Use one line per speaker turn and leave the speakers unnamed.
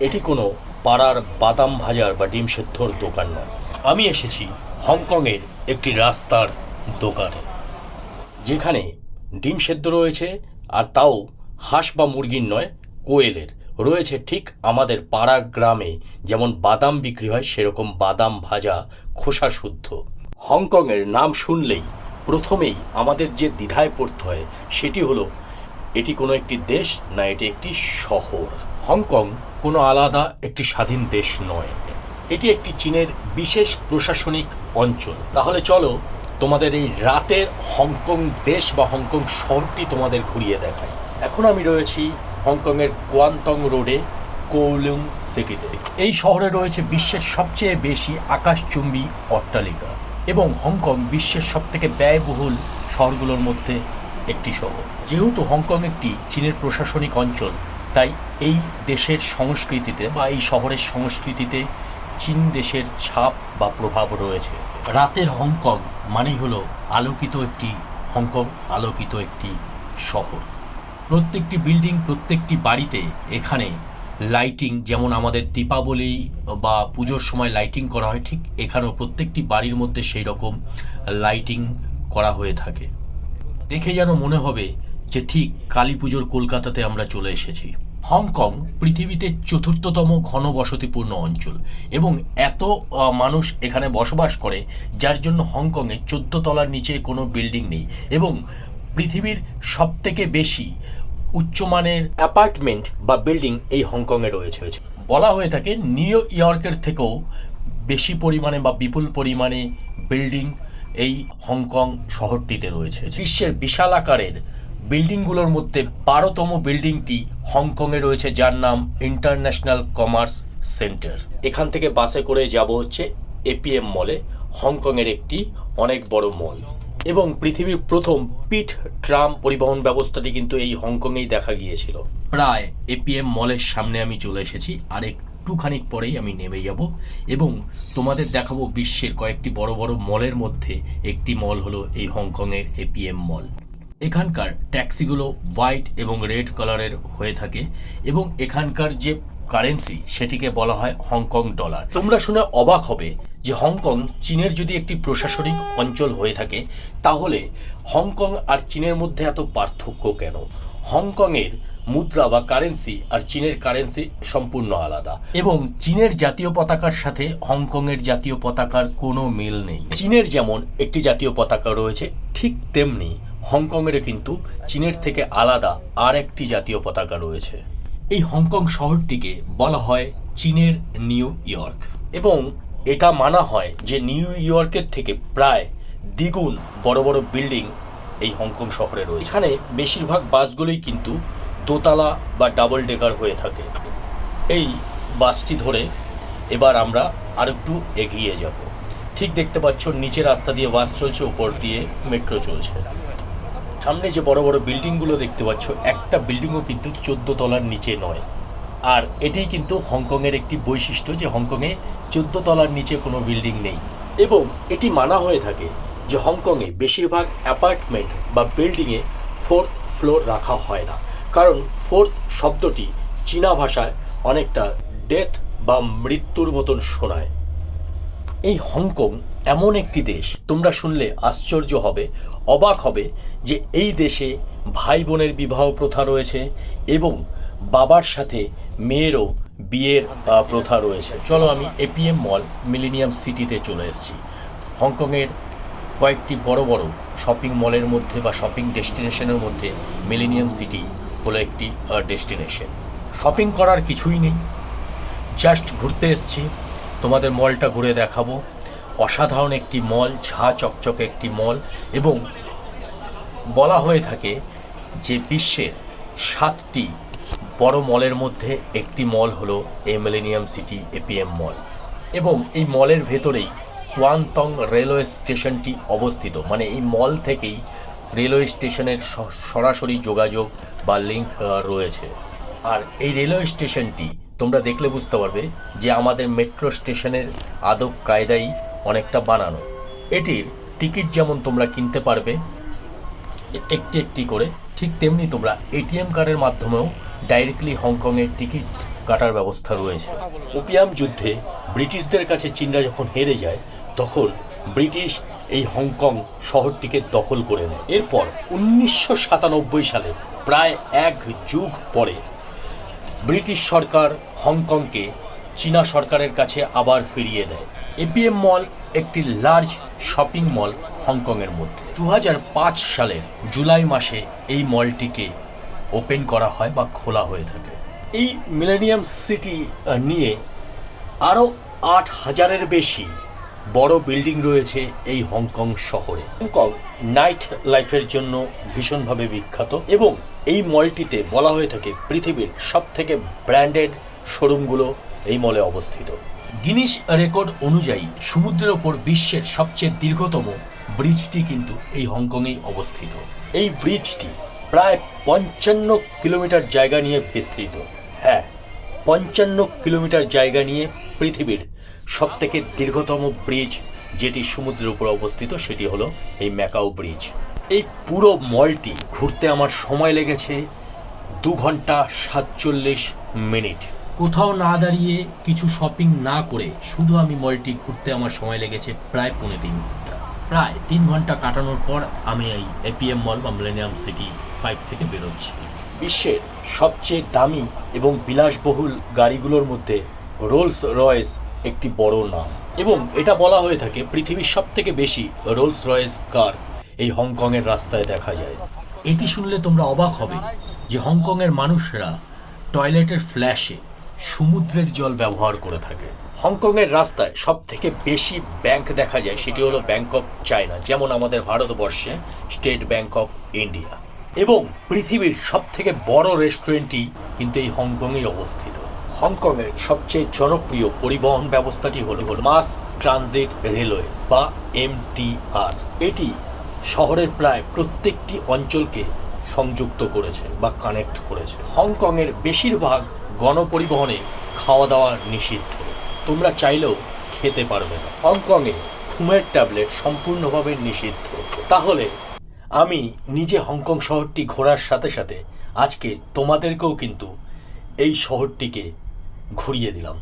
এটি কোনো পাড়ার বাদাম ভাজার বা ডিম সেদ্ধর দোকান নয়। আমি এসেছি হংকংয়ের একটি রাস্তার দোকানে, যেখানে ডিম সেদ্ধ রয়েছে আর তাও হাঁস বা মুরগির নয়, কোয়েলের। রয়েছে ঠিক আমাদের পাড়া গ্রামে যেমন বাদাম বিক্রি হয়, সেরকম বাদাম ভাজা খোসা শুদ্ধ। হংকংয়ের নাম শুনলেই প্রথমেই আমাদের যে দ্বিধায় পড়তে হয়, সেটি হলো এটি কোনো একটি দেশ না এটি একটি শহর। হংকং কোনো আলাদা একটি স্বাধীন দেশ নয়। এটি একটি চীনের বিশেষ প্রশাসনিক অঞ্চল। তাহলে চলো তোমাদের এই রাতের হংকং দেশ বা হংকং শহরটি তোমাদের ঘুরিয়ে দেখাই। এখন আমি রয়েছি হংকংয়ের কোয়ান্তং রোডে কৌলুং সিটিতে। এই শহরে রয়েছে বিশ্বের সবচেয়ে বেশি আকাশচুম্বী অট্টালিকা। এবং হংকং বিশ্বের সবথেকে ব্যয়বহুল শহরগুলোর মধ্যে একটি শহর। যেহেতু হংকং একটি চীনের প্রশাসনিক অঞ্চল, তাই এই দেশের সংস্কৃতিতে বা এই শহরের সংস্কৃতিতে চীন দেশের ছাপ বা প্রভাব রয়েছে। রাতের হংকং মানেই হলো আলোকিত একটি হংকং, আলোকিত একটি শহর। প্রত্যেকটি বিল্ডিং, প্রত্যেকটি বাড়িতে এখানে লাইটিং, যেমন আমাদের দীপাবলি বা পুজোর সময় লাইটিং করা হয়, ঠিক এখানেও প্রত্যেকটি বাড়ির মধ্যে সেই রকম লাইটিং করা হয়ে থাকে। দেখে যেন মনে হবে যে ঠিক কালী পুজোর কলকাতাতে আমরা চলে এসেছি। হংকং পৃথিবীতে চতুর্থতম ঘনবসতিপূর্ণ অঞ্চল এবং এত মানুষ এখানে বসবাস করে, যার জন্য হংকংয়ে চোদ্দ তলার নিচে কোনো বিল্ডিং নেই এবং পৃথিবীর সবথেকে বেশি উচ্চমানের অ্যাপার্টমেন্ট বা বিল্ডিং এই হংকংয়ে রয়েছে। বলা হয়ে থাকে নিউ ইয়র্কের থেকেও বেশি পরিমাণে বা বিপুল পরিমাণে বিল্ডিং এই হংকং শহরটিতে রয়েছে। বিশ্বের বিশাল আকারের বিল্ডিংগুলোর মধ্যে বারোতম বিল্ডিংটি হংকংয়ে রয়েছে যার নাম ইন্টারন্যাশনাল কমার্স সেন্টার। এখান থেকে বাসে করে যাব হচ্ছে এপিএম মলে হংকংয়ের একটি অনেক বড় মল। এবং পৃথিবীর প্রথম পিট ট্রাম পরিবহন ব্যবস্থাটি কিন্তু এই হংকংয়েই দেখা গিয়েছিল। প্রায় এপিএম মলের সামনে আমি চলে এসেছি আর একটুখানি পরেই আমি নেমে যাব এবং তোমাদের দেখাবো বিশ্বের কয়েকটি বড় বড় মলের মধ্যে একটি মল হলো এই হংকংয়ের এপিএম মল। এখানকার ট্যাক্সিগুলো হোয়াইট এবং রেড কালারের হয়ে থাকে এবং এখানকার যে কারেন্সি সেটিকে বলা হয় হংকং ডলার। তোমরা শুনে অবাক হবে যে হংকং চীনের যদি একটি প্রশাসনিক অঞ্চল হয়ে থাকে, তাহলে হংকং আর চীনের মধ্যে এত পার্থক্য কেন? হংকংয়ের মুদ্রা বা কারেন্সি আর চীনের কারেন্সি সম্পূর্ণ আলাদা। এবং চীনের জাতীয় পতাকার সাথে হংকংয়ের জাতীয় পতাকার কোনো মিল নেই। চীনের যেমন একটি জাতীয় পতাকা রয়েছে ঠিক তেমনি হংকংয়েরও কিন্তু চীনের থেকে আলাদা আর একটি জাতীয় পতাকা রয়েছে। এই হংকং শহরটিকে বলা হয় চীনের নিউ ইয়র্ক। এবং এটা মানা হয় যে নিউ ইয়র্কের থেকে প্রায় দ্বিগুণ বড় বড় বিল্ডিং এই হংকং শহরে রয়েছে। এখানে বেশিরভাগ বাসগুলোই কিন্তু দোতলা বা ডাবল ডেকার হয়ে থাকে। এই বাসটি ধরে এবার আমরা আরেকটু এগিয়ে যাব। ঠিক দেখতে পাচ্ছ, নিচে রাস্তা দিয়ে বাস চলছে, উপর দিয়ে মেট্রো চলছে। সামনে যে বড় বড় বিল্ডিংগুলো দেখতে পাচ্ছ, একটা বিল্ডিংও কিন্তু চোদ্দ তলার নিচে নয়। আর এটাই কিন্তু হংকংয়ের একটি বৈশিষ্ট্য যে হংকংয়ে চোদ্দ তলার নিচে কোনো বিল্ডিং নেই। এবং এটি মানা হয়ে থাকে যে হংকংয়ে বেশিরভাগ অ্যাপার্টমেন্ট বা বিল্ডিংয়ে ফোর্থ ফ্লোর রাখা হয় না। কারণ ফোর্থ শব্দটি চীনা ভাষায় অনেকটা ডেথ বা মৃত্যুর মতন শোনায়। এই হংকং এমন একটি দেশ, তোমরা শুনলে আশ্চর্য হবে, অবাক হবে যে এই দেশে ভাই বোনের বিবাহ প্রথা রয়েছে এবং বাবার সাথে মেয়েরও বিয়ের প্রথা রয়েছে। চলো আমি এপিএম মল মিলেনিয়াম সিটিতে চলে এসেছি। হংকংয়ের কয়েকটি বড় বড় শপিং মলের মধ্যে বা শপিং ডেস্টিনেশনের মধ্যে মিলেনিয়াম সিটি হলো একটি ডেস্টিনেশন শপিং করার কিছুই নেই। জাস্ট ঘুরতে এসেছি। তোমাদের মলটা ঘুরে দেখাবো। অসাধারণ একটি মল ঝা চকচকে একটি মল এবং বলা হয়ে থাকে যে বিশ্বের সাতটি বড় মলের মধ্যে একটি মল হলো এই মিলেনিয়াম সিটি এপিএম মল এবং এই মলের ভেতরেই কোয়ান্তং রেলওয়ে স্টেশনটি অবস্থিত। মানে এই মল থেকেই রেলওয়ে স্টেশনের সরাসরি যোগাযোগ বা লিঙ্ক রয়েছে। আর এই রেলওয়ে স্টেশনটি তোমরা দেখলে বুঝতে পারবে যে আমাদের মেট্রো স্টেশনের আদব কায়দাই অনেকটা বানানো। এটির টিকিট যেমন তোমরা কিনতে পারবে, একটি একটি করে, ঠিক তেমনি তোমরা এটিএম কার্ডের মাধ্যমেও ডাইরেক্টলি হংকংয়ের টিকিট কাটার ব্যবস্থা রয়েছে। ওপিয়াম যুদ্ধে ব্রিটিশদের কাছে চীনরা যখন হেরে যায়, তখন ব্রিটিশ এই হংকং শহরটিকে দখল করে নেয়। এরপর উনিশশো সাতানব্বই সালে প্রায় এক যুগ পরে ব্রিটিশ সরকার হংকংকে চীনা সরকারের কাছে আবার ফিরিয়ে দেয়। এপিএম মল একটি লার্জ শপিং মল হংকংয়ের মধ্যে। দু হাজার পাঁচ সালের জুলাই মাসে এই মলটিকে ওপেন করা হয় বা খোলা হয়ে থাকে। এই মিলেনিয়াম সিটি নিয়ে আরও আট হাজারের বেশি বড় বিল্ডিং রয়েছে এই হংকং শহরে। হংকং নাইট লাইফের জন্য ভীষণভাবে বিখ্যাত এবং এই মলটিতে বলা হয়ে থাকে পৃথিবীর সব থেকে ব্র্যান্ডেড শোরুমগুলো এই মলে অবস্থিত। গিনিস রেকর্ড অনুযায়ী সমুদ্রের ওপর বিশ্বের সবচেয়ে দীর্ঘতম ব্রিজটি কিন্তু এই হংকংয়েই অবস্থিত। এই ব্রিজটি প্রায় পঞ্চান্ন কিলোমিটার জায়গা নিয়ে বিস্তৃত। হ্যাঁ পঞ্চান্ন কিলোমিটার জায়গা নিয়ে পৃথিবীর সব থেকে দীর্ঘতম ব্রিজ যেটি সমুদ্রের উপর অবস্থিত, সেটি হলো এই ম্যাকাও ব্রিজ। এই পুরো মলটি ঘুরতে আমার সময় লেগেছে দু ঘণ্টা সাতচল্লিশ মিনিট। কোথাও না দাঁড়িয়ে কিছু শপিং না করে শুধু আমি মলটি ঘুরতে আমার সময় লেগেছে প্রায় পৌনে তিন ঘণ্টা। প্রায় তিন ঘণ্টা কাটানোর পর আমি এই এপিএম মল বা মিলেনিয়াম সিটি ফাইভ থেকে বেরোচ্ছি। বিশ্বের সবচেয়ে দামি এবং বিলাসবহুল গাড়িগুলোর মধ্যে রোলস রয়েস একটি বড় নাম। এবং এটা বলা হয়ে থাকে পৃথিবীর সব থেকে বেশি রোলস রয়েস কার এই হংকংয়ের রাস্তায় দেখা যায়। এটি শুনলে তোমরা অবাক হবে যে হংকংয়ের মানুষরা টয়লেটের ফ্ল্যাশে সমুদ্রের জল ব্যবহার করে থাকে। হংকংয়ের রাস্তায় সব থেকে বেশি ব্যাংক দেখা যায় সেটি হলো ব্যাংক অফ চায়না যেমন আমাদের ভারতবর্ষে স্টেট ব্যাংক অফ ইন্ডিয়া এবং পৃথিবীর সব থেকে বড় রেস্টুরেন্টটি কিন্তু এই হংকংয়েই অবস্থিত। হংকংয়ের সবচেয়ে জনপ্রিয় পরিবহন ব্যবস্থাটি হল হল মাস ট্রানজিট রেলওয়ে বা এমটিআর এটি শহরের প্রায় প্রত্যেকটি অঞ্চলকে সংযুক্ত করেছে বা কানেক্ট করেছে। হংকংয়ের বেশিরভাগ গণপরিবহনে খাওয়া দাওয়া নিষিদ্ধ। তোমরা চাইলেও খেতে পারবে না। হংকংয়ে ঘুমের ট্যাবলেট সম্পূর্ণভাবে নিষিদ্ধ। তাহলে আমি নিজে হংকং শহরটি ঘোরার সাথে সাথে আজকে তোমাদেরকেও কিন্তু এই শহরটিকে ঘুরিয়ে দিলাম।